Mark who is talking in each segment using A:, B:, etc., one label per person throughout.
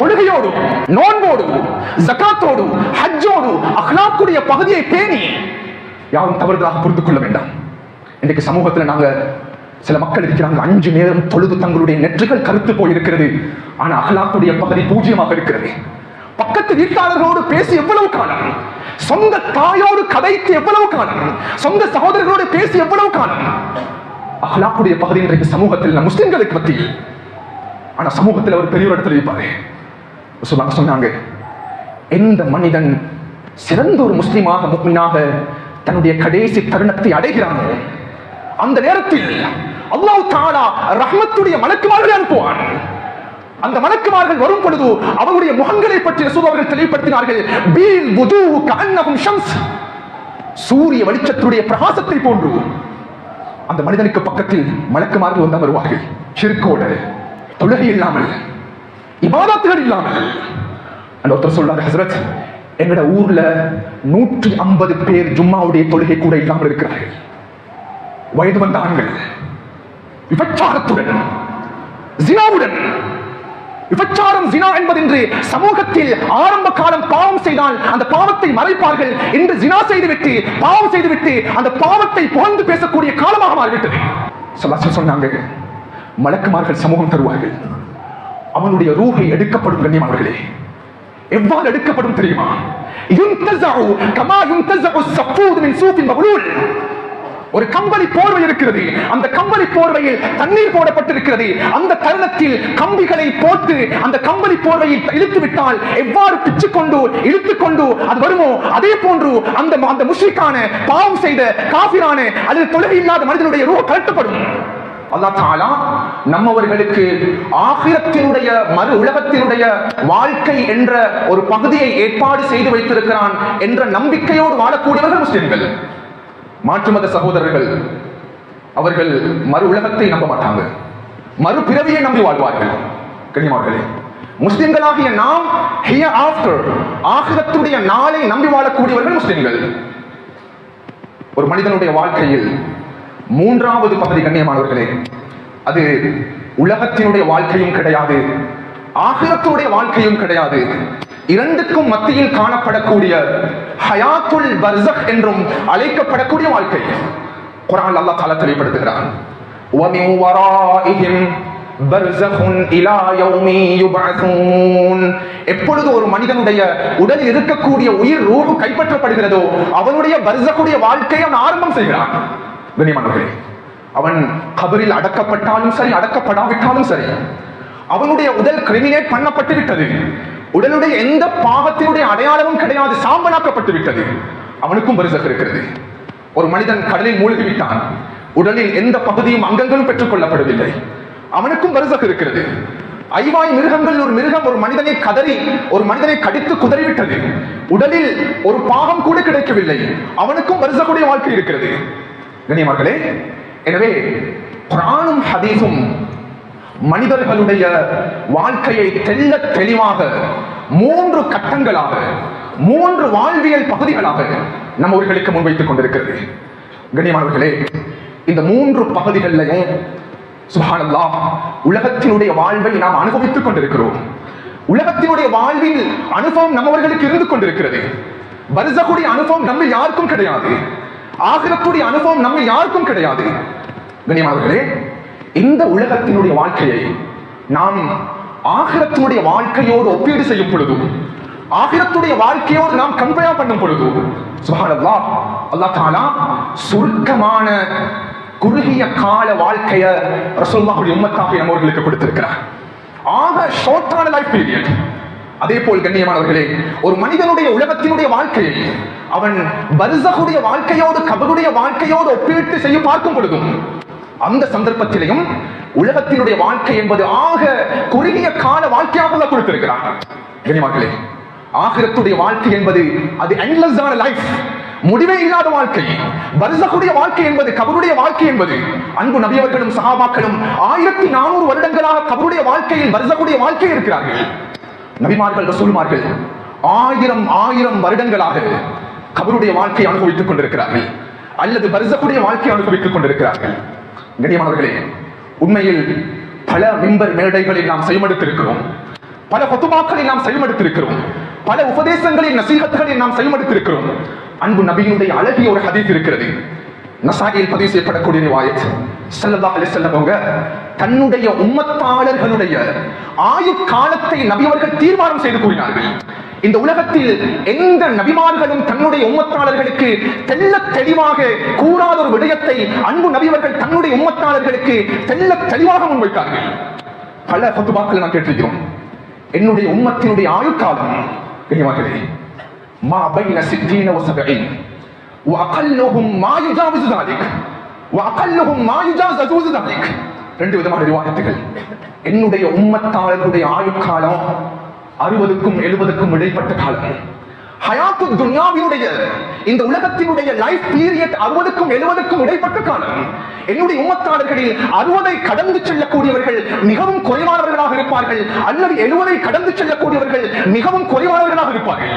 A: தொழுகையோடும் நோன்போடும் ஜக்காத்தோடும் ஹஜ்ஜோடும் அஹ்லாக்குடைய பகுதியை பேணி யாரும் தவறுதலாக புரிந்து கொள்ள வேண்டாம். இன்றைக்கு சமூகத்துல நாங்க சில மக்கள் இருக்கிறாங்க. அஞ்சு நேரம் தொழுது தங்களுடைய நெற்றுகள் கருத்து போயிருக்கிறது. ஆனா அகலாக்குடைய பகுதி பூஜ்ஜியமாக இருக்கிறது. பக்கத்து வீட்டாளர்களோடு பேசி எவ்வளவு காலம்? சொந்த தாயோடு கதைத்து எவ்வளவு காலம்? சொந்த சகோதரர்களோடு பேசி எவ்வளவு காலம்? அகலாக்குடைய பகுதி இன்றைக்கு சமூகத்தில் நம் முஸ்லிம்களுக்கு பற்றி ஆனா சமூகத்தில் அவர் பெரிய இடத்துல இருப்பாரு. சொன்னாங்க சொன்னாங்க எந்த மனிதன் சிறந்த ஒரு முஸ்லீமாக முக்மீனாக தன்னுடைய கடைசி தருணத்தை அடைகிறாங்க அந்த நேரத்தில் அல்லாஹ் தாலா ரஹ்மத்துடைய மலக்குமார்களை அனுப்புவான். அந்த மலக்குமார்கள் வரும் பொழுது அவருடைய முகங்களை பற்றி ரசூல் அவர்கள் தெளிவுபடுத்தினார்கள். பீல் வுது கஅன்னஹும் ஷம்ஸ். சூரிய வெளிச்சத்துடைய பிரகாசத்தை போன்று அந்த மனிதனுக்கு பக்கத்தில் மலக்குமார்கள் வந்து வருவார்கள் சிறுக்கோடு தொழுகை இல்லாமல் இபாதத்துகள் இல்லாமல். அந்த ஒருத்தர் சொல்றாரு ஹசரத் எங்கட ஊர்ல நூற்றி ஐம்பது பேர் ஜும்மாவுடைய தொழுகை கூட இல்லாமல் இருக்கிறார்கள். வயது வந்த ஆண்கள் விபச்சாரத்துடன் ஜினாவுடன் விபச்சாரம் ஜினா என்பது இன்று சமூகத்தில் ஆரம்ப காலம் பாவம் செய்தால் அந்த பாவத்தை மறைப்பார்கள். என்று ஜினா செய்துவிட்டு பாவம் செய்துவிட்டு அந்த பாவத்தை புகழ்ந்து பேசக்கூடிய காலமாக மாறிவிட்டது. சொல்லாசல் சொன்னாங்க மலக்குமார்கள் சமூகம் தருவார்கள். அவனுடைய ரூஹை எடுக்கப்படும் கண்ணியமானவர்களே எவ்வாறு எடுக்கப்படும் தெரியுமா? யுந்தஸஉ கமா யுந்தஸஉ ஸஃபூத் மின் சூஃபின் ஒரு கம்பளி போர்வை இருக்கிறது. அந்த கம்பளி போர்வையில் தண்ணீர் போடப்பட்டிருக்கிறது. அந்த தருணத்தில் கம்பிகளை போட்டு அந்த கம்பளி போர்வையில் இழுத்து விட்டால் எவ்வாறு பிச்சு கொண்டு இழுத்து கொண்டு அது வருமோ? அதே போன்று அந்த அந்த முஷ்ரிக்கான பாவம் செய்த காபிரான அல்லது தொழில் இல்லாத மனிதனுடைய ரூஹ கலட்டப்படும் அல்லாஹ் தாலா நம்மவர்களுக்கு ஆகிரத்தினுடைய மறு உலகத்தினுடைய வாழ்க்கை என்ற ஒரு பகுதியை ஏற்பாடு செய்து வைத்திருக்கிறான் என்ற நம்பிக்கையோடு வாழக்கூடியவர்கள் முஸ்லிம்கள். மாற்று மத சகோதரர்கள் அவர்கள் மறு உலகத்தை நம்ப மாட்டாங்க. மறு பிறவியை நம்பி வாழ்வார்கள். கண்ணியமார்களே முஸ்லிம்களாகிய நாம் ஹியர் ஆஃப்டர் ஆகிரத்துடைய நாளை நம்பி வாழக்கூடியவர்கள் முஸ்லிம்கள். ஒரு மனிதனுடைய வாழ்க்கையில் மூன்றாவது பகுதி கண்ணியமானவர்களே அது உலகத்தினுடைய வாழ்க்கையும் கிடையாது ஆகிரத்துடைய வாழ்க்கையும் கிடையாது. இரண்டுக்கும் மத்தியில் காணப்படக்கூடிய ஹயாத்துல் பர்சக் என்றும் அழைக்கப்படக்கூடிய வாழ்க்கை. குரான் அல்லா தால தெளிவுபடுத்துகிறான். எப்பொழுது ஒரு மனிதனுடைய உடல் இருக்கக்கூடிய உயிர் ரூபு கைப்பற்றப்படுகிறதோ அவனுடைய பர்சகுடைய வாழ்க்கையை அவன் ஆரம்பம் செய்கிறான். கண்ணியமானவர்களே அவன் கபரில் அடக்கப்பட்டாலும் சரி அடக்கப்படாவிட்டாலும் சரி அவனுடைய உடல் கிரிமினேட் பண்ணப்பட்டு விட்டது. உடலுடைய எந்த பாவத்தினுடைய அடையாளமும் கிடையாது சாம்பலாக்கப்பட்டு விட்டது. அவனுக்கும் பரிசக் இருக்கிறது. ஒரு மனிதன் கடலில் மூழ்கி விட்டான் உடலில் எந்த பகுதியும் அங்கங்களும் பெற்றுக் கொள்ளப்படவில்லை அவனுக்கும் பரிசக் இருக்கிறது. ஐவாய் மிருகங்கள் ஒரு மிருகம் ஒரு மனிதனை கதறி ஒரு மனிதனை கடித்து குதறிவிட்டது. உடலில் ஒரு பாகம் கூட கிடைக்கவில்லை. அவனுக்கும் வருஷக்கூடிய வாழ்க்கை இருக்கிறது. கண்ணியமார்களே எனவே குரானும் ஹதீஸும் மனிதர்களுடைய வாழ்க்கையை தெல்ல தெளிவாக மூன்று கட்டங்களாக மூன்று வாழ்வியல் பகுதிகளாக நம்மவர்களுக்கு முன்வைத்துக் கொண்டிருக்கிறது. கண்ணியமானவர்களே இந்த மூன்று பகுதிகளிலையும் சுபானல்லாஹ் உலகத்தினுடைய வாழ்வை நாம் அனுபவித்துக் கொண்டிருக்கிறோம். உலகத்தினுடைய வாழ்வில் அனுபவம் நம்மவர்களுக்கு இருந்து கொண்டிருக்கிறது. வருஷக்கூடிய அனுபவம் நம்ம யாருக்கும் கிடையாது. ஆகிரத்துடைய அனுபவம் நம்ம யாருக்கும் கிடையாது. கண்ணியமானவர்களே இந்த உலகத்தினுடைய வாழ்க்கையை நாம் ஆகிரத்தினுடைய வாழ்க்கையோடு ஒப்பீடு செய்யும் பொழுது ஆகிரத்துடைய வாழ்க்கையோடு நாம் கம்பேர் பண்ணும் பொழுது சுபஹானல்லாஹ் அல்லாஹ் தாலா சுருக்கமான குறுகிய கால வாழ்க்கைய ரசோல்லாவுடைய உம்மத்தாக நம்மவர்களுக்கு கொடுத்திருக்கிறார். ஆக ஷார்ட்டான லைஃப் பீரியட் அதே போல் கண்ணியமானவர்களே ஒரு மனிதனுடைய உலகத்தினுடைய வாழ்க்கையை அவன் பரிசகுடைய வாழ்க்கையோடு கபருடைய வாழ்க்கையோடு ஒப்பிட்டு செய்ய பார்க்கும் பொழுதும் அந்த சந்தர்ப்பத்திலையும் உலகத்தினுடைய வாழ்க்கை என்பது ஆக குறுகிய கால வாழ்க்கையாக அல்லாஹ் கொடுத்திருக்கிறார். ஆகிரத்துடைய வாழ்க்கை என்பது அது எண்ட்லெஸ்ஸான லைஃப் முடிவே இல்லாத வாழ்க்கை. வருஷக்கூடிய வாழ்க்கை என்பது கபருடைய வாழ்க்கை என்பது அன்பு நபியவர்களும் சகாபாக்களும் ஆயிரத்தி நானூறு வருடங்களாக கபருடைய வாழ்க்கையில் வருஷக்கூடிய வாழ்க்கை இருக்கிறார்கள். நபிமார்கள் ரசூல்மார்கள் ஆயிரம் ஆயிரம் வருடங்களாக கபருடைய வாழ்க்கை அனுபவித்துக் கொண்டிருக்கிறார்கள். அல்லது பரிசக்குடைய வாழ்க்கை அனுபவித்துக் கொண்டிருக்கிறார்கள். கண்ணியமானவர்களே உண்மையில் பல மிம்பர் மேடைகளில் நாம் செயல்படுத்திருக்கிறோம். பல கொத்துமாக்களை நாம் செயல்படுத்திருக்கிறோம். பல உபதேசங்களின் நசீகத்துகளை நாம் செயல்படுத்திருக்கிறோம். அன்பு நபியினுடைய அழகிய ஒரு ஹதீஸ் இருக்கிறது. நசாகியில் பதிவு செய்யப்படக்கூடிய வாயத் ஸல்லல்லாஹு அலைஹி வஸல்லம் அவங்க தன்னுடைய உம்மத்தாளர்களுடைய ஆயுட்காலத்தை நபி அவர்கள் தீர்மானம் செய்து கூறினார்கள் இந்த உலகத்தில் எந்த நபிமார்களும் தன்னுடைய உம்மத்தாளர்களுக்கு தெள்ள தெளிவாக கூறாத ஒரு விடயத்தை அன்பு நபியவர்கள் தன்னுடைய உம்மத்தாளர்களுக்கு தெள்ள தெளிவாக முன்வைத்தார்கள் பல பத்துபாக்களை நான் கேட்டிருக்கிறோம் என்னுடைய உம்மத்தினுடைய ஆயுட்காலம் கண்ணியமார்களே மா பைன சித்தீன வசபைன் وأقلهم ما يجاوز ذلك وأقلهم ما يجاوز ذلك ரெண்டு விதமான ரிவாயத்துகள். என்னுடைய உம்மத்தாளர்களுடைய ஆயுட்காலம் அறுபதுக்கும் எழுபதுக்கும் இடைப்பட்ட காலம். ஹயாத்து துன்யாவினுடைய இந்த உலகத்தினுடைய லைஃப் பீரியட் அறுபதுக்கும் எழுபதுக்கும் இடைப்பட்ட காலம். என்னுடைய உம்மத்தாளர்களில் அறுபதை கடந்து செல்லக்கூடியவர்கள் மிகவும் குறைவானவர்களாக இருப்பார்கள். அல்லது எழுபதை கடந்து செல்லக்கூடியவர்கள் மிகவும் குறைவானவர்களாக இருப்பார்கள்.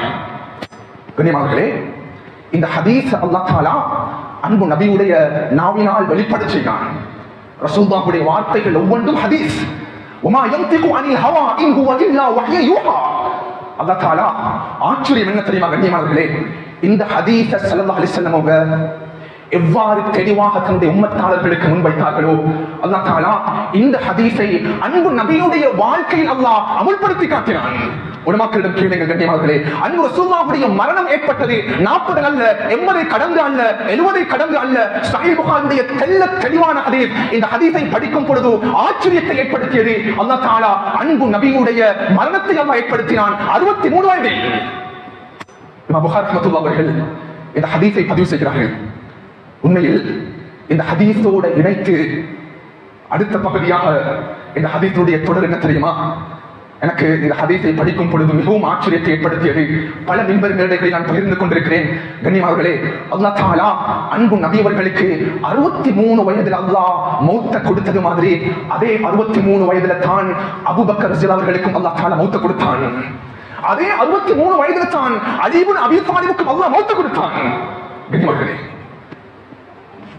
A: கண்ணியமானவர்களே இந்த ஹதீஸ் அல்லா தாலா அன்பு நபியுடைய நாவினால் வெளிப்பட செய்தான். ரசூலுல்லாஹுடைய வார்த்தைகள் ஒவ்வொன்றும் ஹதீஸ் உமா யந்திகு அனில் ஹவா இன் ஹுவ இல்லா வஹ்ய யூஹா அல்லாஹ் தாலா ஆச்சரியம் என்ன தெரியுமா கண்ணியமானவர்களே இந்த ஹதீஸ ஸல்லல்லாஹு அலைஹி வஸல்லம் அவங்க எவ்வாறு தெளிவாக தன்னுடைய உம்மத்தாளர்களுக்கு முன்வைத்தார்களோ அல்லா தாலா இந்த ஹதீஸை அன்பு நபியுடைய வாழ்க்கையில் அல்லாஹ் அமுல்படுத்தி காட்டினான். உடமாக்களிடம் கேளுங்கள் கண்ணியமார்களே அன்பு ரசூலுல்லாஹுடைய மரணம் ஏற்பட்டது நாற்பது அல்ல எண்பதை கடந்து அல்ல எழுபதை கடந்து அல்ல சஹீஹ் புகாரியுடைய தெல்ல தெளிவான ஹதீஸ் இந்த ஹதீஸை படிக்கும் பொழுது ஆச்சரியத்தை ஏற்படுத்தியது. அல்லா தாலா அன்பு நபியுடைய மரணத்தை அல்லாஹ் ஏற்படுத்தினான். அறுபத்தி மூணு வயதில் அவர்கள் இந்த ஹதீஸை பதிவு செய்கிறார்கள். உண்மையில் இந்த ஹதீஸோட இணைத்து அடுத்த பகுதியாக இந்த ஹதீஸுடைய தொடர் என்ன தெரியுமா? எனக்கு இந்த ஹதீஸை படிக்கும் பொழுது மிகவும் ஆச்சரியத்தை ஏற்படுத்தியது. பல மின்பர் மேடைகளை நான் பகிர்ந்து கொண்டிருக்கிறேன். கண்ணியமார்களே அல்லா தாலா அன்பு நபியவர்களுக்கு அறுபத்தி மூணு வயதில் அல்லாஹ் மௌத்த கொடுத்தது மாதிரி அதே அறுபத்தி மூணு வயதுல தான் அபுபக்கர் ரஸியல்லாஹு அவர்களுக்கும் அல்லாஹ் தாலா மௌத்த கொடுத்தான். அதே அறுபத்தி மூணு வயதுல தான் அலீபுன் அபி தாலிபுக்கும் அல்லாஹ் மௌத்த கொடுத்தான். கண்ணியமார்களே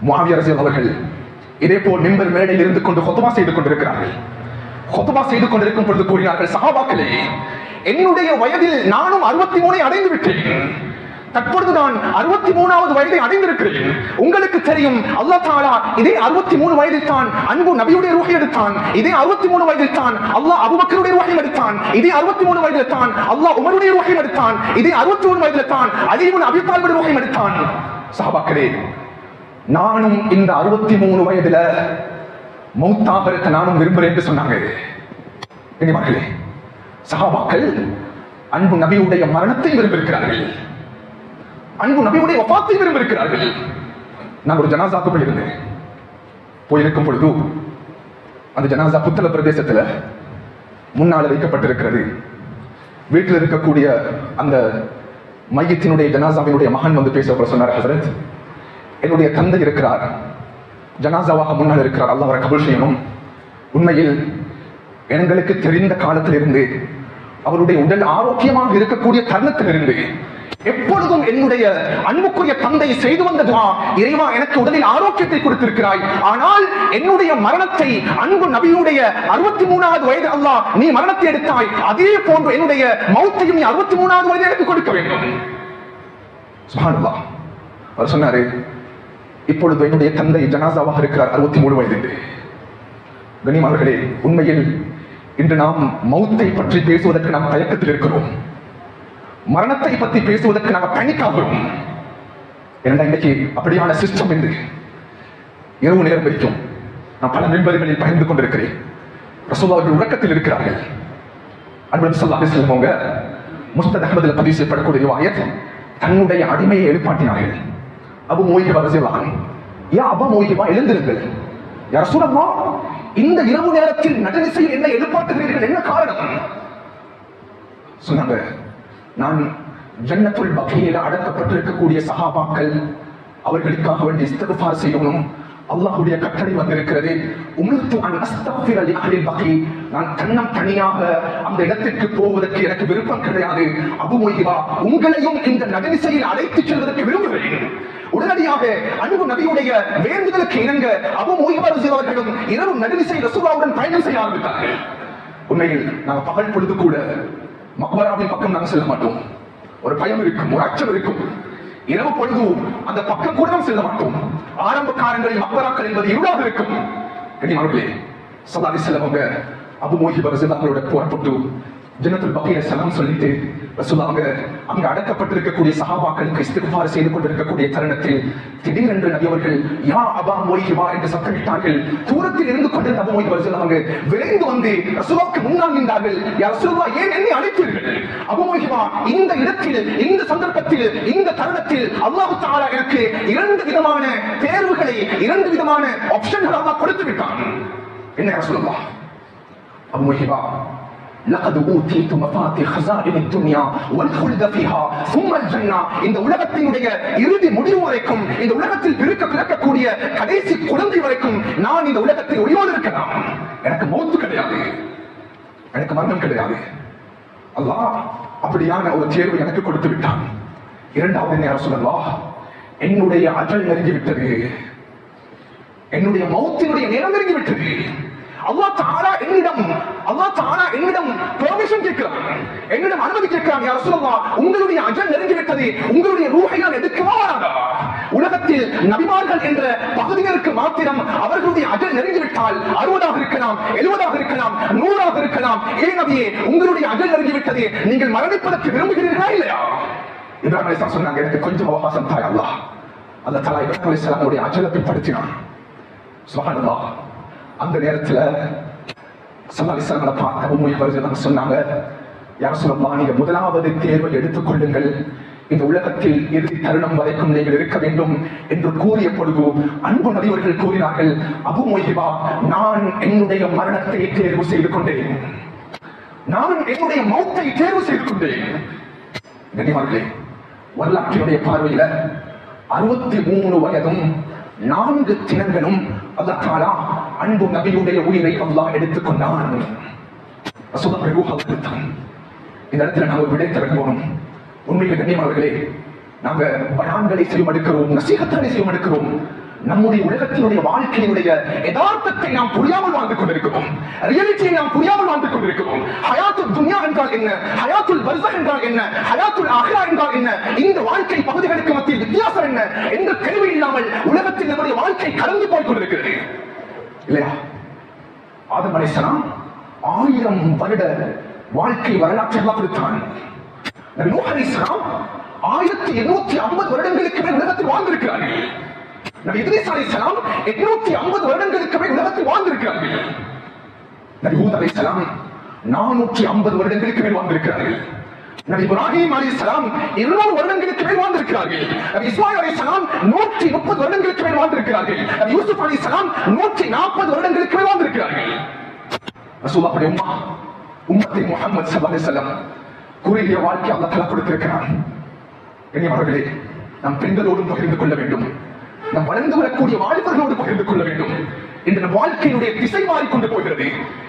A: மாவியரசியல் அவர்கள் இதே போல் மிம்பர் மேடையில் இருந்து கொண்டு கொத்துமா செய்து கொண்டிருக்கிறார்கள். கொத்துமா செய்து கொண்டிருக்கும் பொழுது கூறினார்கள் சஹாபாக்களே என்னுடைய வயதில் நானும் அறுபத்தி மூணை அடைந்து விட்டேன். தற்பொழுது நான் அறுபத்தி மூணாவது வயதை அடைந்திருக்கிறேன். உங்களுக்கு தெரியும் அல்லாஹ் தாலா இதே அறுபத்தி மூணு வயதில் தான் அன்பு நபியுடைய ரூஹை எடுத்தான். இதே அறுபத்தி மூணு வயதில் தான் அல்லாஹ் அபுபக்கருடைய ரூஹை எடுத்தான். இதே அறுபத்தி மூணு வயதில் தான் அல்லாஹ் உமருடைய ரூஹை எடுத்தான். இதே அறுபத்தி மூணு வயதில் தான் அலிமுன் அபித்தாலுடைய ரூஹை எடுத்தான். சஹாபாக்களே நானும் இந்த அறுபத்தி மூணு வயதுல மௌத்தாக இருக்க நானும் விரும்புகிறேன் என்று சொன்னாங்க. கண்ணியமார்களே சஹாபாக்கள் அன்பு நபியுடைய மரணத்தை விரும்பியிருக்கிறார்கள். அன்பு நபியுடைய ஒப்பாத்தை விரும்பியிருக்கிறார்கள். நான் ஒரு ஜனாசாக்கு போயிருந்தேன் போயிருக்கும் பொழுது அந்த ஜனாசா புத்தள பிரதேசத்துல முன்னால் வைக்கப்பட்டிருக்கிறது. வீட்டில் இருக்கக்கூடிய அந்த மையத்தினுடைய ஜனாசாவினுடைய மகன் வந்து பேச சொன்னார் ஹசரத் என்னுடைய தந்தை இருக்கிறார். ஜனாசாவாக முன்னால் இருக்கிறார். அல்லாஹ் அவரை கபுல் செய்யணும். உண்மையில் எங்களுக்கு தெரிந்த காலத்திலிருந்து அவருடைய உடல் ஆரோக்கியமாக இருக்கக்கூடிய தருணத்திலிருந்து எப்பொழுதும் என்னுடைய அன்புக்குரிய தந்தை செய்து வந்த துவா இறைவா எனக்கு உடலில் ஆரோக்கியத்தை கொடுத்திருக்கிறாய். ஆனால் என்னுடைய மரணத்தை அன்பு நபியுடைய அறுபத்தி மூணாவது வயது அல்லா நீ மரணத்தை எடுத்தாய். அதே போன்று என்னுடைய மௌத்தையும் நீ அறுபத்தி மூணாவது வயது எனக்கு கொடுக்க வேண்டும். சுப்ஹானல்லாஹ் அவர் சொன்னாரு இப்பொழுது என்னுடைய தந்தை ஜனாசாவாக இருக்கிறார். அறுபத்தி மூணு வயது கனிமார்களே உண்மையில் இன்று நாம் மௌத்தை பற்றி பேசுவதற்கு நாம் தயக்கத்தில் இருக்கிறோம். மரணத்தை பற்றி பேசுவதற்கு நாம் பணிக்காகிறோம். ஏனென்றா இன்னைக்கு அப்படியான சிஸ்டம் என்று இரவு நேரம் வரைக்கும் நான் பல நண்பர்களில் பகிர்ந்து கொண்டிருக்கிறேன். ரசோல்லா அவர்கள் உறக்கத்தில் இருக்கிறார்கள். அன்பு சொல்லா அவங்க முஸ்தத் அகமதில் பதிவு செய்யப்படக்கூடிய ரிவாயத் தன்னுடைய அடிமையை எழுப்பாட்டினார்கள். அபு மோய்கிபா ரசியல்லாஹு ஏன் அபு மோய்கிபா எழுந்திருங்கள். யார் ரசூலல்லாஹ் இந்த இரவு நேரத்தில் நடுநிசையில் என்ன எதிர்பார்க்கிறீர்கள் என்ன காரணம்? சொன்னாங்க நான் ஜன்னத்துள் வகையில் அடக்கப்பட்டிருக்கக்கூடிய சகாபாக்கள் அவர்களுக்காக வேண்டி இஸ்தகுபார் செய்யணும். அல்லாஹுடைய கட்டளை வந்திருக்கிறது. உமிழ்த்து அன் அஸ்தபிர லி அஹ்லில் பகி. நான் கண்ணம் தனியாக அந்த இடத்திற்கு போவதற்கு எனக்கு விருப்பம் கிடையாது. அபு மொய்கிபா உங்களையும் இந்த நடுவிசையில் அழைத்துச் செல்வதற்கு விரும்புகிறேன். உடனடியாக அன்பு நபியுடைய வேண்டுதலுக்கு இணங்க அபு மொய்வா அவர்களும் இரவு நடுவிசை ரசூலாவுடன் பயணம் செய்ய ஆரம்பித்தார்கள். உண்மையில் நாங்கள் பகல் பொழுது கூட மக்பராவின் பக்கம் நாங்கள் செல்ல மாட்டோம். ஒரு பயம் இருக்கும் ஒரு அச்சம் இருக்கும். இரவு பொழுது அந்த பக்கம் கூட செல்ல மாட்டோம். ஆரம்ப காலங்களில் மக்பராக்கள் என்பது இருளாக இருக்கும். கனிமார்களே சதாதி செல்லவங்க அபு மோஹி பரசுதாங்களோட புறப்பட்டு ஜன்னத்துல் பகையில சலாம் சொல்லிட்டு ரசூலாங்க அங்க அடக்கப்பட்டிருக்கக்கூடிய சகாபாக்களுக்கு இஸ்திக்பார் செய்து கொண்டிருக்கக்கூடிய தருணத்தில் திடீரென்று நபி அவர்கள் யா அபா மோஹிவா என்று சத்தமிட்டார்கள் தூரத்தில் இருந்து கொண்டிருந்த அபு மோஹி ரசூலாங்க விரைந்து வந்து ரசூலாவுக்கு முன்னால் நின்றார்கள். யா ரசூலா ஏன் என்னை அழைத்தீர்கள்? அபு மோஹிவா இந்த இடத்தில் இந்த சந்தர்ப்பத்தில் இந்த தருணத்தில் அல்லாஹு தாலா எனக்கு இரண்டு விதமான தேர்வுகளை இரண்டு விதமான ஆப்ஷன்கள் அல்லாஹ் கொடுத்து விட்டான். என்ன ரசூலுல்லாஹ்? அபு மோஹிவா لقد اوتيت مفاتيح خزائن الدنيا والخلد فيها ثم الجنه இந்த உலகத்தினுடைய இறுதி முடிவு வரைக்கும் இந்த உலகத்தில் பிறக்க பிறக்கக்கூடிய கடைசி குழந்தை வரைக்கும் நான் இந்த உலகத்தில் உயிரோடு இருக்கலாம் எனக்கு மௌத்து கிடையாது எனக்கு மரணம் கிடையாது அல்லாஹ் அப்படியான ஒரு தேர்வு எனக்கு கொடுத்து விட்டான் இரண்டாவது என்ன சொல்லலாம் என்னுடைய அஜல் நெருங்கி விட்டது என்னுடைய மௌத்தினுடைய நேரம் நெருங்கி விட்டது அல்லா தாரா என்னிடம் அல்லா தாரா என்னிடம் பெர்மிஷன் கேட்கிறான். என்னிடம் அனுமதி கேட்கிறான் யார் சொல்லவா உங்களுடைய அஜல் நெருங்கி விட்டது உங்களுடைய ரூஹை நான் எடுக்கவா உலகத்தில் நபிமார்கள் என்ற பகுதியினருக்கு மாத்திரம் அவர்களுடைய அஜல் நெருங்கிவிட்டால் அறுபதாக இருக்கலாம் எழுபதாக இருக்கலாம் நூறாக இருக்கலாம். ஏ நபியே உங்களுடைய அஜல் நெருங்கிவிட்டது நீங்கள் மரணிப்பதற்கு விரும்புகிறீர்களா இல்லையா? இப்ராஹிம் அலைஹிஸ்ஸலாம் சொன்னாங்க எனக்கு கொஞ்சம் அவகாசம் தாய் அல்லாஹ். அல்ல தலா இப்ராஹிம் அலைஹிஸ்ஸலாமுடைய அஜலை பின்படுத்தினான் சுபஹானல்லாஹ். அந்த நேரத்துல சல்லா நடப்பாங்க பார்த்த உண்மை வருகிறாங்க சொன்னாங்க யார் சொல்லலாம் நீங்க முதலாவது தேர்வை எடுத்துக்கொள்ளுங்கள். இந்த உலகத்தில் இறுதி தருணம் வரைக்கும் நீங்கள் இருக்க வேண்டும் என்று கூறிய பொழுது அன்பு நடிகர்கள் கூறினார்கள் அபு மொஹிபா நான் என்னுடைய மரணத்தை தேர்வு செய்து கொண்டேன். நான் என்னுடைய மௌத்தை தேர்வு செய்து கொண்டேன். கண்ணியமார்களே வரலாற்றினுடைய பார்வையில அறுபத்தி மூணு வயதும் நான்கு தினங்களும் அல்லாஹ் அன்பு நபியுடைய உயிரை அல்லாஹ் எடுத்துக்கொண்டான். ரசூலுல்லாஹ் பிரபு எடுத்தான் இந்த இடத்துல நாங்கள் விடை திறக்கணும் உண்மையில் கண்ணியமானவர்களே நாங்க பயான்களை செய்யமடுக்கிறோம் நசீகத்தானை செய்யமடுக்கிறோம் நம்முடைய உலகத்தினுடைய வாழ்க்கையினுடைய யதார்த்தத்தை நாம் புரியாமல் வாழ்ந்து கொண்டிருக்கிறோம். ரியாலிட்டியை நாம் புரியாமல் வாழ்ந்து கொண்டிருக்கிறோம். ஹயாத்துல் துன்யா என்றால் என்ன? ஹயாத்துல் பர்சக் என்றால் என்ன? ஹயாத்துல் ஆஹிரா என்றால் என்ன? இந்த வாழ்க்கை பகுதிகளுக்கு மத்தியில் வித்தியாசம் என்ன? என்ற கேள்வி இல்லாமல் உலகத்தில் நம்முடைய வாழ்க்கை கடந்து போய் கொண்டிருக்கிறது. இல்லையா? ஆதம் அலைஹிஸ்ஸலாம் ஆயிரம் வருட வாழ்க்கை வரலாற்றை எல்லாம் கொடுத்தான் நபி ஆயிரத்தி எண்ணூத்தி ஐம்பது வருடங்களுக்கு மேல் உலகத்தில் வாழ்ந்திருக்கிறார்கள் நபி இத்ரீஸ் அலைஹிஸ்ஸலாம் எட்நூத்தி ஐம்பது வருடங்களுக்கு மேல் உலகத்தில் வாழ்ந்திருக்கிறார்கள் நபி ஹூத் அலைஹிஸ்ஸலாம் நானூற்றி ஐம்பது வருடங்களுக்கு மேல் வாழ்ந்திருக்கிறார்கள் நபி இப்ராஹிம் அலைஹிஸ்ஸலாம் இருநூறு வருடங்களுக்கு மேல் வாழ்ந்திருக்கிறார்கள். நபி இஸ்மாயில் அலைஹிஸ்ஸலாம் நூற்றி முப்பது வருடங்களுக்கு மேல் வாழ்ந்திருக்கிறார்கள். நபி யூசுப் அலைஹிஸ்ஸலாம் நூற்றி நாற்பது வருடங்களுக்கு மேல் வாழ்ந்திருக்கிறார்கள். ரசூலுல்லாஹுடைய உம்மா உம்மத்தை முஹம்மது ஸல்லல்லாஹு அலைஹி வஸல்லம் குறுகிய வாழ்க்கை அல்லாஹ் தஆலா கொடுத்திருக்கிறான். கண்ணியமானவர்களே நம் பெண்களோடும் பகிர்ந்து கொள்ள வேண்டும். நம் வளர்ந்து வரக்கூடிய வாலிபர்களோடு பகிர்ந்து கொள்ள வேண்டும். இன்று வாழ்க்கையுடைய திசை மாறிக்கொண்டு போகிறது.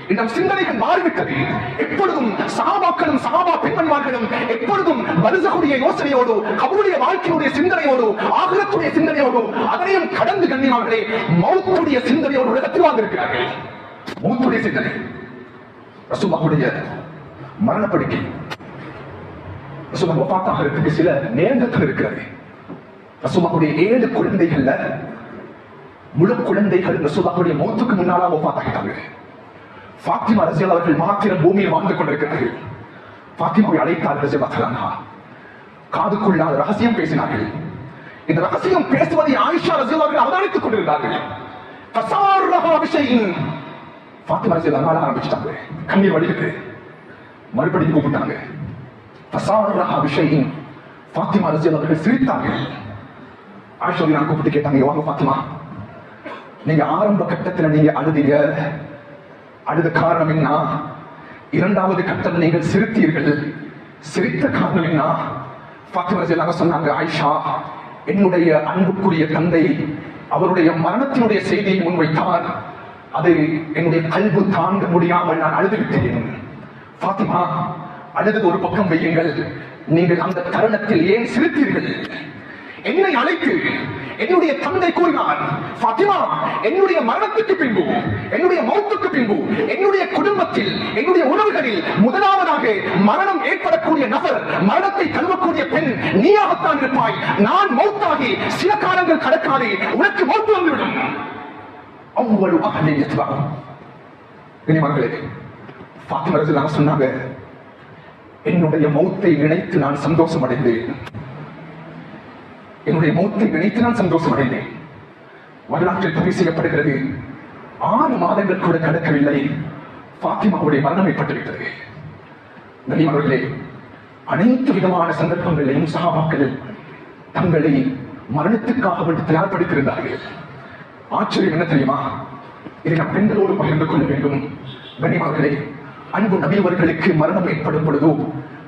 A: இந்த சிந்தனைகள் மாறிவிட்டது. எப்பொழுதும் சாபாக்களும் சாபா பெண்மன்மார்களும் எப்பொழுதும் வருசகுடைய யோசனையோடு அவருடைய வாழ்க்கையுடைய சிந்தனையோடு ஆகலத்துடைய சிந்தனையோடு அதனையும் கடந்து கண்ணியமானவர்களே மௌத்துடைய சிந்தனையோடு உலகத்தில் வாழ்ந்திருக்கிறார்கள். மௌத்துடைய சிந்தனை. ரசூலுல்லாஹுடைய மரணப்படுக்கை. ரசூலுல்லாஹ் வஃபாத்தாகிறதுக்கு சில நேரங்கள் இருக்கிறது. ரசூலுல்லாஹுடைய ஏழு குழந்தைகள்ல முழு குழந்தைகள் ரசூலுல்லாஹுடைய மௌத்துக்கு முன்னால வஃபாத்தாகிட்டாங்க ஃபாத்திமா ரசியல் அவர்கள் மாத்திரம் பூமியில் வாழ்ந்து கொண்டிருக்கிறார்கள். ஃபாத்திமாவை அழைத்தார் ரஸியல்லாஹு அன்ஹா. காதுக்குள்ளால் ரகசியம் பேசினார்கள். இந்த ரகசியம் பேசுவதை ஆயிஷா ரசியல் அவர்கள் அவதானித்துக் கொண்டிருந்தார்கள். ஃபசாரஹா பிஷைஇன். ஃபாத்திமா ரசியல் அன்ஹா ஆரம்பிச்சிட்டாங்க. கண்ணீர் வடிக்குது மறுபடியும் கூப்பிட்டாங்க. ஃபசாரஹா விஷயம் ஃபாத்திமா ரசியல் அவர்கள் சிரித்தார்கள். ஆயிஷா நான் கூப்பிட்டு கேட்டாங்க வாங்க ஃபாத்திமா நீங்க ஆரம்ப கட்டத்தில் நீங்க அழுதீங்க. அழுத காரணம் என்ன? இரண்டாவது கட்டம் நீங்கள் சிரித்தீர்கள். சிரித்த காரணம் என்ன? ஃபாத்திமா சொன்னாங்க ஆயிஷா என்னுடைய அன்புக்குரிய தந்தை அவருடைய மரணத்தினுடைய செய்தியை முன்வைத்தார். அதை என்னுடைய கல்வு தாங்க முடியாமல் நான் அழுதுவிட்டேன். பாத்திமா அழுது ஒரு பக்கம் வையுங்கள். நீங்கள் அந்த தருணத்தில் ஏன் சிரித்தீர்கள்? என்னை அழைத்து என்னுடைய தந்தை கூறினார் ஃபாத்திமா என்னுடைய மரணத்துக்கு பின்பு என்னுடைய மௌத்துக்கு பின்பு என்னுடைய குடும்பத்தில் என்னுடைய உறவுகளில் முதலாவதாக மரணம் ஏற்படக்கூடிய நபர் மரணத்தை தழுவக்கூடிய பெண் நீயாகத்தான் இருப்பாய். நான் மௌத்தாகி சில காலங்கள் கடக்காதே உனக்கு மௌத்து வந்துவிடும். அவ்வளவு அகலை எத்துவாகும் கனிமர்களே ஃபாத்திமா சொன்னாங்க என்னுடைய மௌத்தை நினைத்து நான் சந்தோஷம் அடைந்தேன் என்னுடைய மூத்தை நினைத்து நான் சந்தோஷம் அடைந்தேன் வரலாற்றில் பதிவு செய்யப்படுகிறது. ஆறு மாதங்கள் கூட கடக்கவில்லை. ஃபாத்திமாவுடைய மரணம் ஏற்பட்டுவிட்டது கனிமர்களே அனைத்து விதமான சந்தர்ப்பங்களிலும் சகாபாக்கள் தங்களை மரணத்துக்காக வேண்டி தயார்படுத்தியிருந்தார்கள். ஆச்சரியம் என்ன தெரியுமா? இதை நம் பெண்களோடு பகிர்ந்து கொள்ள வேண்டும். கனிமார்களே அன்பு நபியவர்களுக்கு மரணம் ஏற்படும் பொழுதோ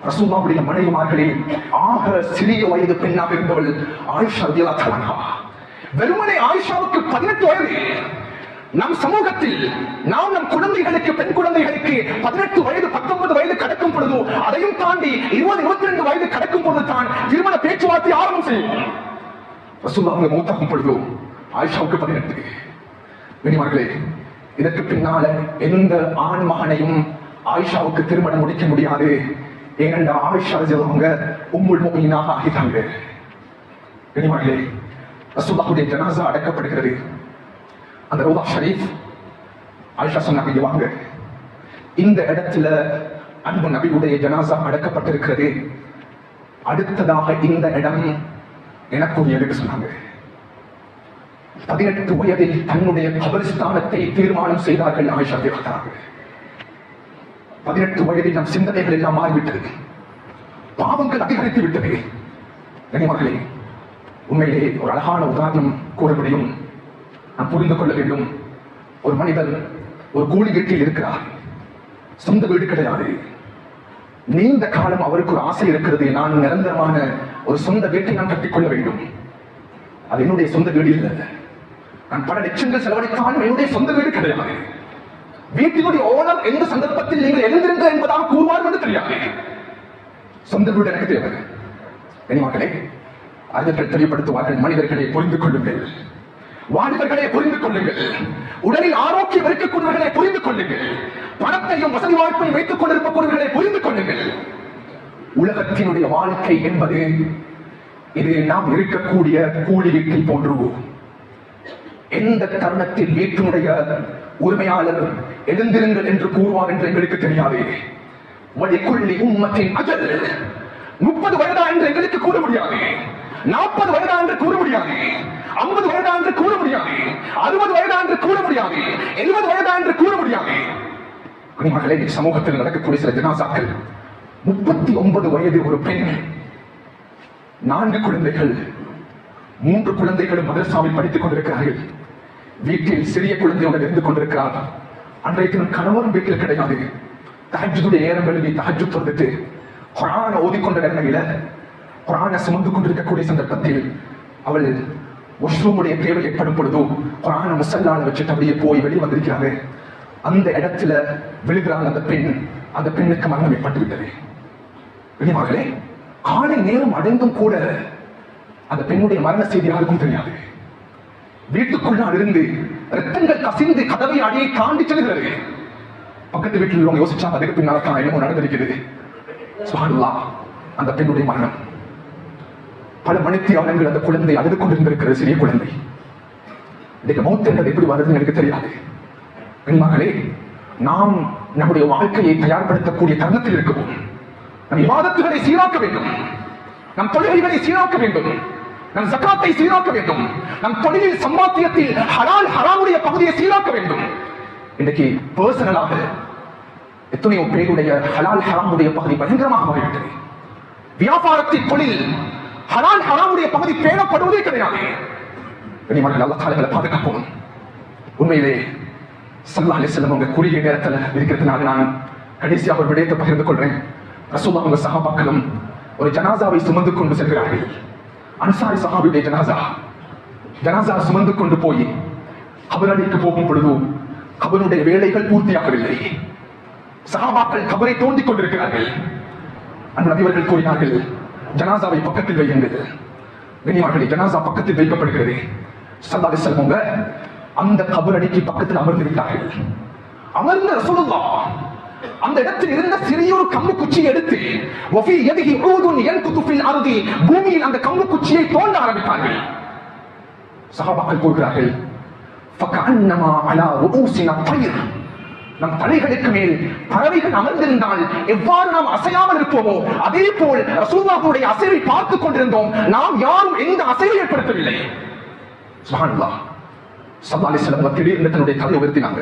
A: ரசூல்லாவுடைய மனைவிமார்களே ஆக சிறிய வயது பெண்ணாக இருந்தவள் ஆயிஷா தியலா தஆலா வெறுமனை ஆயிஷாவுக்கு பதினெட்டு வயது. நம் சமூகத்தில் நாம் நம் குழந்தைகளுக்கு பெண் குழந்தைகளுக்கு பதினெட்டு வயது பத்தொன்பது வயது கடக்கும் பொழுதோ அதையும் தாண்டி இருபது இருபத்தி ரெண்டு வயது கடக்கும் பொழுது தான் திருமண பேச்சுவார்த்தை ஆரம்பம் செய்யும் ரசூல்லா அவங்க மூத்தாகும் பொழுதோ ஆயிஷாவுக்கு பதினெட்டு. கனிமார்களே இதற்கு பின்னால எந்த ஆண் மகனையும் ஆயிஷாவுக்கு திருமணம் முடிக்க முடியாது. ஏனென்றா ஆயிஷா அவங்க உம்முள் மோயினாக ஆகிட்டாங்க. கனிமகளே ரசூல்லாவுடைய ஜனாசா அடக்கப்படுகிறது. அந்த ரோதா ஷரீஃப் ஆயிஷா சொன்னாங்க இங்க வாங்க. இந்த இடத்துல அன்பு நபியுடைய ஜனாசா அடக்கப்பட்டிருக்கிறது. அடுத்ததாக இந்த இடம் எனக்குரியதுன்னு சொன்னாங்க. பதினெட்டு வயதில் தன்னுடைய கபரிஸ்தானத்தை தீர்மானம் செய்தார்கள் ஆயிஷா தேவதார்கள் பதினெட்டு வயதில் நம் சிந்தனைகள் எல்லாம் மாறிவிட்டது. பாவங்கள் அதிகரித்து விட்டது. கனிமர்களே உண்மையிலே ஒரு அழகான உதாரணம் கூற முடியும். நாம் புரிந்து கொள்ள வேண்டும். ஒரு மனிதன் ஒரு கூலி வீட்டில் இருக்கிறார். சொந்த வீடு கிடையாது. நீண்ட காலம் அவருக்கு ஒரு ஆசை இருக்கிறது. நான் நிரந்தரமான ஒரு சொந்த வீட்டை நான் கட்டிக்கொள்ள வேண்டும். அது என்னுடைய சொந்த வீடு இல்லை. நான் பல லட்சங்கள் செலவழித்தாலும் என்னுடைய சொந்த வீடு கிடையாது. வீட்டினுடைய ஓனர் எந்த சந்தர்ப்பத்தில் நீங்கள் எழுந்திருங்க என்பதாக கூறுவார் என்று தெரியாது. சொந்த வீடு எனக்கு தேவை. கனிமக்களே அறிஞர்கள் தெளிவுபடுத்துவார்கள். மனிதர்களை புரிந்து கொள்ளுங்கள். வாலிபர்களை புரிந்து கொள்ளுங்கள். உடலில் ஆரோக்கியம் இருக்கக்கூடியவர்களை புரிந்து கொள்ளுங்கள். பணத்தையும் வசதி வாய்ப்பையும் வைத்துக் கொண்டிருக்கக்கூடியவர்களை புரிந்து கொள்ளுங்கள். உலகத்தினுடைய வாழ்க்கை என்பது இது நாம் இருக்கக்கூடிய கூலி வீட்டை போன்று எந்த தருணத்தில் வீட்டினுடைய உரிமையாளர் எழுந்திருங்கள் என்று கூறுவார் என்று எங்களுக்கு தெரியாது. வழிக்குள்ளி உம்மத்தின் அஜல் முப்பது வயதா என்று எங்களுக்கு கூற முடியாது. நாற்பது வயதா என்று கூற முடியாது. ஐம்பது வயதா என்று கூற முடியாது. அறுபது வயதா என்று கூற முடியாது. எழுபது வயதா என்று கூற முடியாது. மகளே சமூகத்தில் நடக்கக்கூடிய சில ஜனாசாக்கள் முப்பத்தி ஒன்பது வயது ஒரு பெண் நான்கு குழந்தைகள் மூன்று குழந்தைகளும் மதரசாவில் படித்துக் கொண்டிருக்கிறார்கள். வீட்டில் சிறிய குழந்தையுடன் இருந்து கொண்டிருக்கிறார். அன்றைக்கு தினம் கணவரும் வீட்டில் கிடையாது. தஹஜுடைய நேரம் எழுதி தஹஜு தொடுத்து குரான ஓதிக்கொண்ட நிலையில குரானை சுமந்து கொண்டிருக்கக்கூடிய சந்தர்ப்பத்தில் அவள் ஒஷ்ரூமுடைய தேவை ஏற்படும் பொழுதோ குரான முசல்லால வச்சுட்டு அப்படியே போய் வெளியே வந்திருக்கிறாரு அந்த இடத்துல விழுகிறாள் அந்த பெண். அந்த பெண்ணுக்கு மரணம் ஏற்பட்டு விட்டது வெளியமாகலே காலை நேரம் அடைந்தும் கூட அந்த பெண்ணுடைய மரண செய்தி யாருக்கும் தெரியாது. வீட்டுக்குள்ளால் இருந்து ரத்தங்கள் கசிந்து கதவை அடியை தாண்டி செல்கிறது. பக்கத்து வீட்டில் உள்ளவங்க யோசிச்சா அதுக்கு பின்னால தான் என்னமோ நடந்திருக்கிறது. சுப்ஹானல்லாஹ் அந்த பெண்ணுடைய மரணம். பல மணித்தியாலங்கள் அந்த குழந்தை அழுது கொண்டிருந்திருக்கிற சிறிய குழந்தை. இன்னைக்கு மௌத் எப்படி வருதுன்னு எனக்கு தெரியாது. பெண்மகளே நாம் நம்முடைய வாழ்க்கையை தயார்படுத்தக்கூடிய தருணத்தில் இருக்கிறோம் நம் விவாதத்துகளை சீராக்க வேண்டும். நம் தொழில்களை சீராக்க வேண்டும். நம் ஜக்காத்தை சீராக்க வேண்டும். நம் தொழிலில் சம்பாத்தியத்தில் ஹலால் ஹராமுடைய பகுதியை சீராக்க வேண்டும். இன்னைக்கு பர்சனலாக எத்தனையோ பேருடைய ஹலால் ஹராமுடைய பகுதி பயங்கரமாக மாறிவிட்டது. வியாபாரத்தின் தொழில் ஹலால் ஹராமுடைய பகுதி பேணப்படுவதே கிடையாது. கனிமர்கள் அல்ல காலங்களை பாதுகாப்போம். உண்மையிலே சல்லா அலிஸ்லம் உங்க குறுகிய நேரத்தில் இருக்கிறதுனால நான் கடைசியாக ஒரு விடயத்தை பகிர்ந்து கொள்றேன். ரசூல்லா உங்க சகாபாக்களும் ஒரு ஜனாசாவை சுமந்து கொண்டு செல்கிறார்கள். அன்சாரி சஹாபியுடைய ஜனாசா. ஜனாசா சுமந்து கொண்டு போய் கபரடிக்கு போகும் பொழுது கபருடைய வேலைகள் பூர்த்தியாகவில்லை. சகாபாக்கள் கபரை தோண்டிக் கொண்டிருக்கிறார்கள். அந்த நபிவர்கள் கூறினார்கள் ஜனாசாவை பக்கத்தில் வையுங்கள். கனிமார்களே ஜனாசா பக்கத்தில் வைக்கப்படுகிறது. சல்லாடி செல்வங்க அந்த கபரடிக்கு பக்கத்தில் அமர்ந்து விட்டார்கள் அமர்ந்த ரசூலுல்லாஹ் அந்த இடத்தில் இருந்த சிறிய ஒரு கம்பு குச்சியை எடுத்து ஒஃபி எதுகி ஊதுன் என் ஃபில் அருதி பூமியில் அந்த கம்பு குச்சியை தோண்ட ஆரம்பித்தார்கள் சஹாபாக்கள் கூறுகிறார்கள் ஃபகஅன்னமா அலா ருஊசினா தயிர் நம் தலைகளுக்கு மேல் பறவைகள் அமர்ந்திருந்தால் எவ்வாறு நாம் அசையாமல் இருப்போமோ அதே போல் ரசூல்லாவுடைய அசைவை பார்த்துக் கொண்டிருந்தோம். நாம் யாரும் எந்த அசைவை ஏற்படுத்தவில்லை. சுப்ஹானல்லாஹ் ஸல்லல்லாஹு அலைஹி திடீர்னு தன்னுடைய தலையை உயர்த்தினாங்க.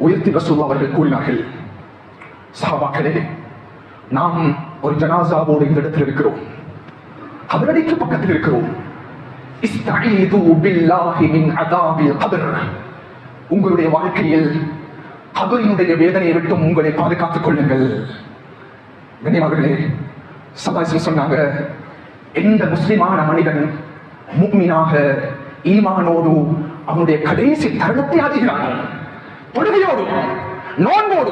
A: உயர்த்தி ரசூல்லா அவர்கள் கூறினார்கள் சஹாபாக்களே நாம் ஒரு ஜனாசாவோடு இந்த இடத்தில் இருக்கிறோம் கபரடிக்கு பக்கத்தில் இருக்கிறோம் உங்களுடைய வாழ்க்கையில் கபரினுடைய வேதனையை விட்டும் உங்களை பாதுகாத்துக் கொள்ளுங்கள் கண்ணியமார்களே சபாசி சொன்னாங்க எந்த முஸ்லிமான மனிதன் மூமினாக ஈமானோடு அவனுடைய கடைசி தருணத்தை ஆகிறானோ தொழுகையோடு நோன்போடு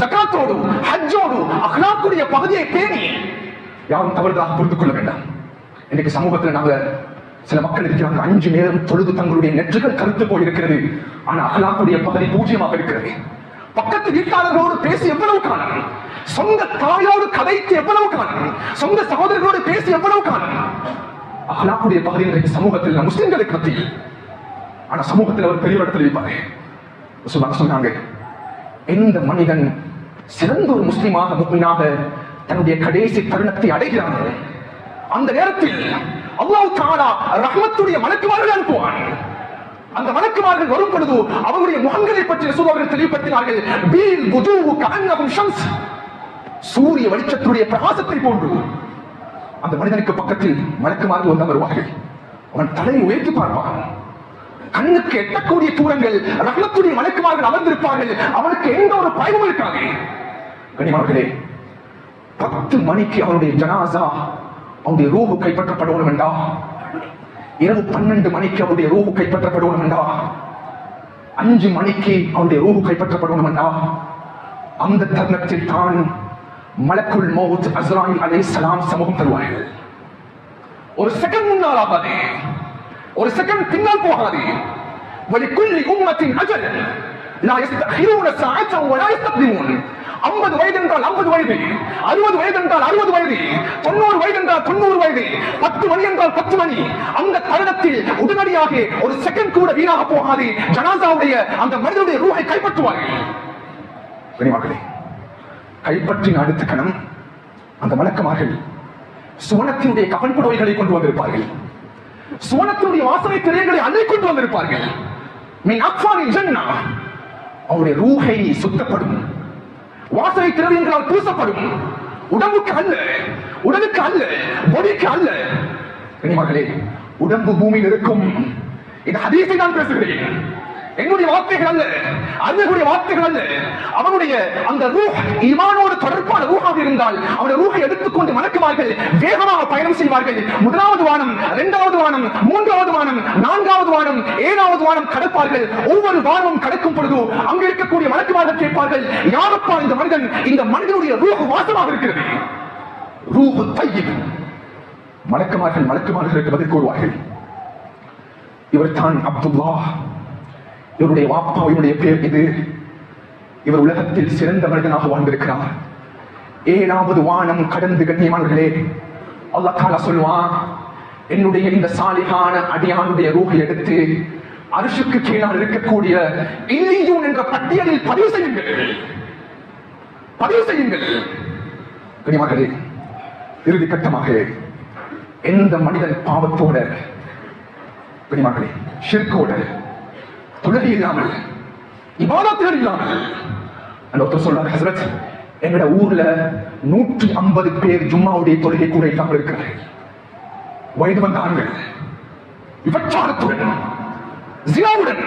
A: ஜகாத்தோடு ஹஜ்ஜோடு அஹ்லாக்குடைய பகுதியை பேணி யாரும் தவறுதலாக புரிந்து கொள்ள வேண்டாம். இன்னைக்கு சமூகத்தில் நாங்க சில மக்கள் இருக்கிறாங்க அஞ்சு நேரம் தொழுது தங்களுடைய நெற்றுகள் கருத்து போயிருக்கிறது. ஆனா அகலாக்குடைய பகுதி பூஜ்ஜியமாக இருக்கிறது. பக்கத்து வீட்டாளர்களோடு பேசி எவ்வளவு காணும்? சொந்த தாயோடு கதைத்து எவ்வளவு காணும்? சொந்த சகோதரர்களோடு பேசி எவ்வளவு காணும்? அகலாக்குடைய பகுதி இன்றைக்கு சமூகத்தில் முஸ்லிம்களுக்கு மத்தியில். ஆனா சமூகத்தில் அவர் பெரிய இடத்துல இருப்பாரு சொன்னாங்க எந்த மனிதன் சிறந்த ஒரு முஸ்லிமாக முக்மீனாக தன்னுடைய கடைசி தருணத்தை அடைகிறான் அந்த நேரத்தில் அல்லாஹ் தாலா ரஹ்மத்துடைய மலக்குமார்கள் அனுப்புவான். அந்த மலக்குமார்கள் வரும் பொழுது அவருடைய முகங்களை பற்றி ரசூலுல்லாஹ் தெளிவுபடுத்தினார்கள். பீல் புதுவு கஅன்னஹும் ஷம்ஸ். சூரிய வெளிச்சத்துடைய பிரகாசத்தை போன்று. அந்த மனிதனுக்கு பக்கத்தில் மலக்குமார்கள் வந்து வருவார்கள் அவன் தலையை உயர்த்தி பார்ப்பான். கண்ணுக்கு எட்டக்கூடிய தூரங்கள் ரஹ்மத்துடைய மலைக்குமார்கள் அமர்ந்திருப்பார்கள். அவனுக்கு எந்த ஒரு பயமும் இருக்காது. கனிமார்களே பத்து மணிக்கு அவனுடைய ஜனாசா அவனுடைய ரூபு கைப்பற்றப்படணும் என்றா இரவு பன்னெண்டு மணிக்கு அவனுடைய ரூபு கைப்பற்றப்படணும் என்றா அஞ்சு மணிக்கு அவனுடைய ரூபு கைப்பற்றப்படணும் என்றா அந்த தருணத்தில் தான் மலக்குள் மௌத் அஸ்ராயில் சலாம் சமூகம் தருவார்கள். ஒரு செகண்ட் முன்னால் ஆகாதே ஒரு செகண்ட் பின்னால் போகாது ولكل أمة أجل لا يستأخرون ساعة ولا يستقدمون ஐம்பது வயது என்றால் ஐம்பது வயது அறுபது வயது என்றால் அறுபது வயது தொண்ணூறு வயது என்றால் தொண்ணூறு வயது பத்து மணி என்றால் பத்து மணி அந்த தருணத்தில் உடனடியாக ஒரு செகண்ட் கூட வீணாக போகாது ஜனாசாவுடைய அந்த மனிதனுடைய ரூஹை கைப்பற்றுவார்கள் கனிமார்களே கைப்பற்றின அடுத்த கணம் அந்த மலக்கமார்கள் சுவனத்தினுடைய கவன் புடவைகளை கொண்டு வந்திருப்பார்கள் சுவனத்தினுடைய வாசனை திரையங்களை அள்ளி கொண்டு வந்திருப்பார்கள். மின் அக்வானின் ஜன்னா அவருடைய ரூஹை சுத்தப்படும். வாசனை திரவியங்களால் பூசப்படும். உடம்புக்கு அல்ல உடலுக்கு அல்ல பொடிக்கு அல்ல. மகளே உடம்பு பூமியில் இருக்கும். இந்த ஹதீஸை நான் பேசுகிறேன். என்னுடைய வார்த்தைகள் அல்ல அறிஞர்களுடைய வார்த்தைகள் அல்ல. அவனுடைய அந்த ரூஹ் ஈமானோடு தொடர்பான ரூஹாக இருந்தால் அவனுடைய ரூஹை எடுத்துக்கொண்டு மணக்குவார்கள் வேகமாக பயணம் செய்வார்கள். முதலாவது வானம் இரண்டாவது வானம் மூன்றாவது வானம் நான்காவது வானம் ஏழாவது வானம் கடப்பார்கள். ஒவ்வொரு வானமும் கடக்கும் பொழுது அங்க இருக்கக்கூடிய மலக்குமார்கள் கேட்பார்கள் யாரப்பா இந்த மனிதன்? இந்த மனிதனுடைய ரூஹ் வாசமாக இருக்கிறது. ரூஹு தையிப். மலக்குமார்கள் மலக்குமார்களுக்கு பதில் கூறுவார்கள். இவர் தான் அப்துல்லா இவருடைய வாப்பா இவருடைய பேர் இது. இவர் உலகத்தில் சிறந்த மனிதனாக வாழ்ந்திருக்கிறார். ஏழாவது வானம் கடந்து கண்ணியமானவர்களே அல்லா தாலா சொல்வான் என்னுடைய இந்த சாலிகான அடியானுடைய ரூகை எடுத்து அரிசுக்கு கீழால் இருக்கக்கூடிய இல்லியூன் என்ற பட்டியலில் பதிவு செய்யுங்கள். பதிவு செய்யுங்கள். கண்ணியமானர்களே இறுதி கட்டமாக எந்த மனிதன் பாவத்தோட கண்ணியமானர்களே ஷிர்கோட தொழுகை இல்லாமல் இபாதத்துகள் இல்லாமல். அந்த ஒருத்தர் சொல்றாரு ஹசரத் எங்கட ஊர்ல நூற்றி ஐம்பது பேர் ஜும்மாவுடைய தொழுகை கூட இல்லாமல் இருக்கிறார் வயது வந்த ஆண்கள் விபச்சாரத்துடன் ஜினாவுடன்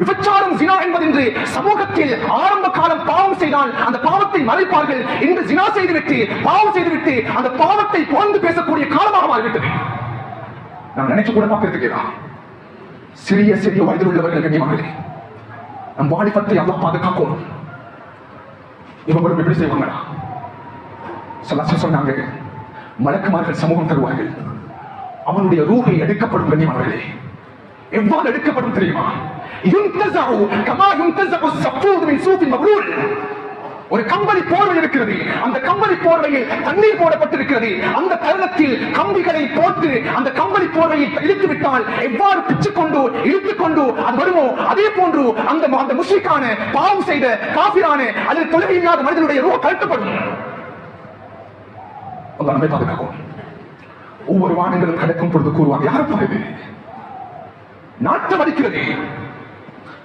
A: விபச்சாரம் ஜினா என்பது சமூகத்தில் ஆரம்ப காலம் பாவம் செய்தால் அந்த பாவத்தை மறைப்பார்கள். இன்று ஜினா செய்துவிட்டு பாவம் செய்துவிட்டு அந்த பாவத்தை புகழ்ந்து பேசக்கூடிய காலமாக மாறிவிட்டது. நான் நினைச்சு கூட பார்க்கிறதுக்கேதா சிறிய சிறிய வயதில் உள்ளவர்கள் கண்ணியமானே நம் வாலிபத்தை அல்லாஹ் பாதுகாக்கும். இவங்களும் எப்படி செய்வாங்களா? சொல்லாச சொன்னாங்க மலக்குமார்கள் சமூகம் தருவார்கள். அவனுடைய ரூகை எடுக்கப்படும் கண்ணியமானவர்களே. எவ்வாறு எடுக்கப்படும் தெரியுமா? யுந்தஸஉ கமா யுந்தஸஉ ஸஃபூது மின் சூஃபின் ஒரு கம்பளி போர்வை இருக்கிறது. அந்த கம்பளி போர்வையில் தண்ணீர் போடப்பட்டிருக்கிறது. அந்த தருணத்தில் கம்பிகளை போட்டு அந்த கம்பளி போர்வையை இழுத்து விட்டால் எவ்வாறு பிச்சு கொண்டு இழுத்து கொண்டு அது வருமோ? அதே போன்று அந்த அந்த முஷிக்கான பாவம் செய்த காபிரான அல்லது தொழில் இல்லாத மனிதனுடைய ரூப கழட்டப்படும் நம்மை பாதுகாக்கும். ஒவ்வொரு வானங்களும் கடக்கும் பொழுது கூறுவாங்க யாரும் இது? நாட்டம் அடிக்கிறது.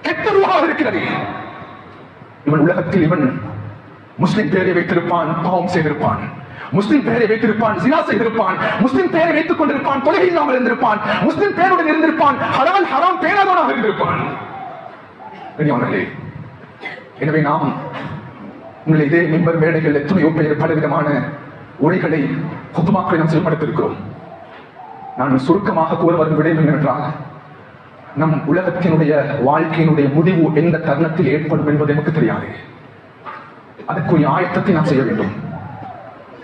A: கெட்ட ரூபாக இருக்கிறது. இவன் உலகத்தில் இவன் முஸ்லிம் பெயரை வைத்திருப்பான் பாவம் செய்திருப்பான். முஸ்லிம் பெயரை வைத்திருப்பான் ஜினா செய்திருப்பான். முஸ்லிம் பெயரை வைத்துக் கொண்டிருப்பான் தொலை இல்லாமல் இருந்திருப்பான். முஸ்லிம் பெயருடன் இருந்திருப்பான் ஹலால் ஹராம் பேராதவனாக இருந்திருப்பான். எனவே நாம் உங்களை இதே மின்பர் மேடைகள் எத்தனையோ பேர் பலவிதமான உரைகளை குத்துமாக்களை நாம் செயல்படுத்தியிருக்கிறோம். நான் சுருக்கமாக கூற வரும் விடயம் என்னவென்றால் நம் உலகத்தினுடைய வாழ்க்கையினுடைய முடிவு எந்த தருணத்தில் ஏற்படும் என்பது எனக்கு தெரியாது. அதற்குரிய ஆயத்தத்தை நாம் செய்ய வேண்டும்.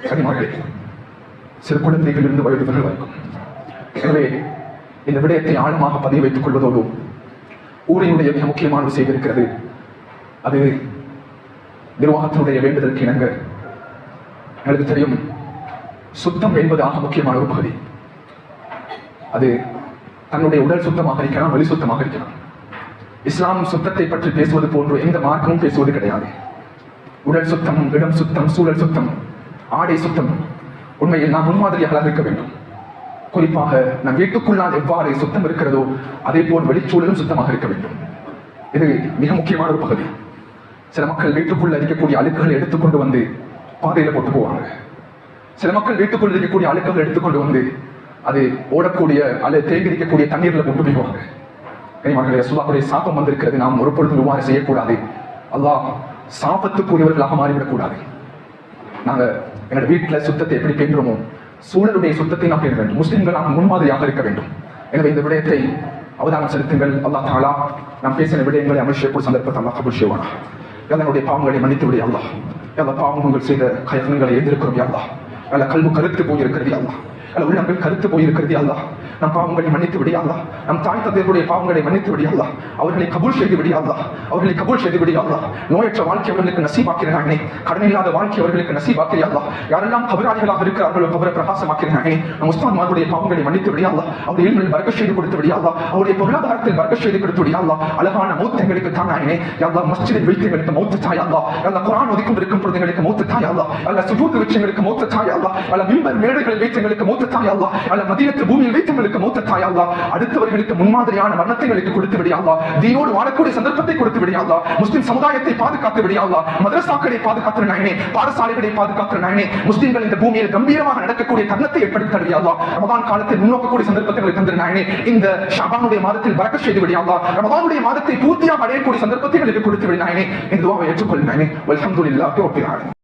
A: கனிமகளே சிறு குழந்தைகள் இருந்து வயதுகள் வரைக்கும். எனவே இந்த விடயத்தை ஆழமாக பதிய வைத்துக் கொள்வதோடு ஊரினுடைய மிக முக்கியமான விஷயம் இருக்கிறது. அது நிர்வாகத்தினுடைய வேண்டுதலுக்கு இணங்க எனக்கு தெரியும் சுத்தம் என்பது ஆக முக்கியமான ஒரு பகுதி. அது தன்னுடைய உடல் சுத்தமாக இருக்கலாம் வெளி சுத்தமாக இருக்கலாம். இஸ்லாம் சுத்தத்தை பற்றி பேசுவது போன்று எந்த மார்க்கமும் பேசுவது கிடையாது. உடல் சுத்தம் இடம் சுத்தம் சூழல் சுத்தம் ஆடை சுத்தம். உண்மையில் நாம் முன்மாதிரியாக இருக்க வேண்டும். குறிப்பாக நம் வீட்டுக்குள்ளால் எவ்வாறு சுத்தம் இருக்கிறதோ அதே போல் வெளிச்சூழலும் சுத்தமாக இருக்க வேண்டும். இது மிக முக்கியமான ஒரு பகுதி. சில மக்கள் வீட்டுக்குள்ள இருக்கக்கூடிய அழுக்குகளை எடுத்துக்கொண்டு வந்து பாதையில போட்டு போவாங்க. சில மக்கள் வீட்டுக்குள் இருக்கக்கூடிய அழுக்குகளை எடுத்துக்கொண்டு வந்து அது ஓடக்கூடிய அல்லது தேங்கி இருக்கக்கூடிய தண்ணீர்ல கொண்டு போய்வாங்க கனிமகளே சுல்லாவுடைய சாபம் வந்திருக்கிறது. நாம் ஒரு பொழுதும் இவ்வாறு செய்யக்கூடாது. அல்லாஹ் சாபத்துக்குரியவர்களாக மாறிவிடக்கூடாது. நாங்க எங்களோட வீட்டுல சுத்தத்தை எப்படி பேணுறோமோ சூழலுடைய சுத்தத்தை நாம் பேண வேண்டும். முஸ்லிம்கள் நாம் முன்மாதிரியாக இருக்க வேண்டும். எனவே இந்த விடயத்தை அவதானம் செலுத்துங்கள். அல்லா தாலா நாம் பேசின விடயங்களை அமர்ஷியக்கூடிய சந்தர்ப்பத்தை அல்லா கபூல் செய்வானா? என்னுடைய பாவங்களை மன்னித்து விடு அல்லாஹ். எல்லா பாவங்கள் செய்த கயகங்களை எழுந்திருக்கிறோம் அல்லாஹ். எல்லா கல்வி கருத்து போயிருக்கிறது அல்லாஹ். அல்ல உள்ளங்கள் கருத்து போயிருக்கிறது அல்லா நம் பாவங்களை மன்னித்து விடியாதா நம் தாய் தந்தையருடைய பாவங்களை மன்னித்து விடியாதா அவர்களை கபூல் செய்து விடியாதா அவர்களை கபூல் செய்து விடியாதா நோயற்ற வாழ்க்கை அவர்களுக்கு நசீபாக்கிறானே கடன் இல்லாத வாழ்க்கை அவர்களுக்கு நசீபாக்கிறியாதா யாரெல்லாம் கபராளிகளாக இருக்கிறார்களோ கபரை பிரகாசமாக்கிறானே நம் உஸ்தான்மார்களுடைய பாவங்களை மன்னித்து விடியாதா அவருடைய ilmiல் வர்க்க செய்து கொடுத்து விடியாதா அவருடைய பொருளாதாரத்தில் வர்க்க செய்து கொடுத்து விடியாதா அழகான மௌத் எங்களுக்கு தானாயினே யாரா மஸ்ஜிதில் வைத்து எங்களுக்கு மௌத்து தாய் அல்லாஹ். அல்லாஹ் குர்ஆன் ஓதிக் பொழுது எங்களுக்கு மூத்த தாயாதா அல்லாஹ். அல்லாஹ் சுஜூத் வச்சு எங்களுக்கு மௌத்து தாய் அல்லாஹ். மிம்பர் மேடைகளில் வைத்து எங்களுக்கு மௌத்து தாய் அல்லாஹ். அல்லாஹ் பூமியில் வைத்தவர்களுக்கு மௌத்து அடுத்தவர்களுக்கு முன்மாதிரியான மரணத்தை எங்களுக்கு கொடுத்து விடு தீனோடு வாழக்கூடிய சந்தர்ப்பத்தை கொடுத்து விடு முஸ்லிம் சமுதாயத்தை பாதுகாத்து விடு மதரசாக்களை பாதுகாத்து நாயனே பாடசாலைகளை பாதுகாத்து நாயனே முஸ்லிம்கள் இந்த பூமியில் கம்பீரமாக நடக்கக்கூடிய தருணத்தை ஏற்படுத்தி தருவி ரமதான் காலத்தில் முன்னோக்கக்கூடிய சந்தர்ப்பத்தை தந்திரு நாயனே இந்த ஷாபானுடைய மாதத்தில் பறக்க செய்து விடு ரமதானுடைய மாதத்தை பூர்த்தியாக அடையக்கூடிய சந்தர்ப்பத்தை எங்களுக்கு கொடுத்து விடு இந்த துவாவை ஏற்றுக்கொள் நாயனே. ரப்பில் ஆலமீன்.